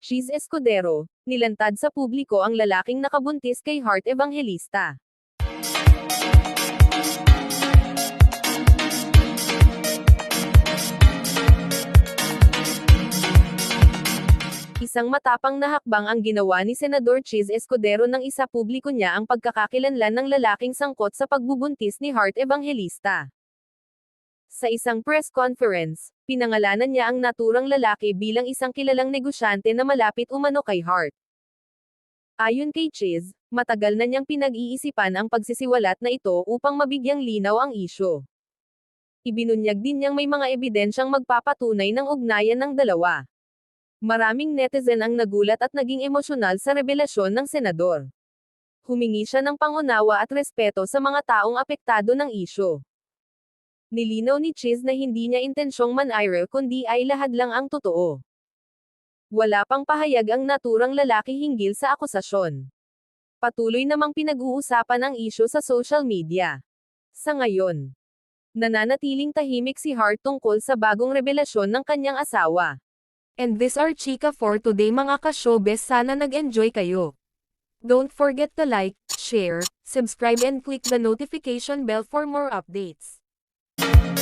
Cheese Escudero, nilantad sa publiko ang lalaking nakabuntis kay Heart Evangelista. Isang matapang na hakbang ang ginawa ni Senador Cheese Escudero nang isa publiko niya ang pagkakakilanlan ng lalaking sangkot sa pagbubuntis ni Heart Evangelista. Sa isang press conference, pinangalanan niya ang naturang lalaki bilang isang kilalang negosyante na malapit umano kay Hart. Ayon kay Chiz, matagal na niyang pinag-iisipan ang pagsisiwalat na ito upang mabigyang linaw ang isyo. Ibinunyag din niyang may mga ebidensyang magpapatunay ng ugnayan ng dalawa. Maraming netizen ang nagulat at naging emosyonal sa revelasyon ng senador. Humingi siya ng pangunawa at respeto sa mga taong apektado ng isyo. Nilinaw ni Chiz na hindi niya intensyong man-ire kundi ay lahad lang ang totoo. Wala pang pahayag ang naturang lalaki hinggil sa akusasyon. Patuloy namang pinag-uusapan ang isyo sa social media. Sa ngayon, nananatiling tahimik si Hart tungkol sa bagong revelasyon ng kanyang asawa. And this are Chika for today mga ka-showbiz sana nag-enjoy kayo. Don't forget to like, share, subscribe and click the notification bell for more updates. you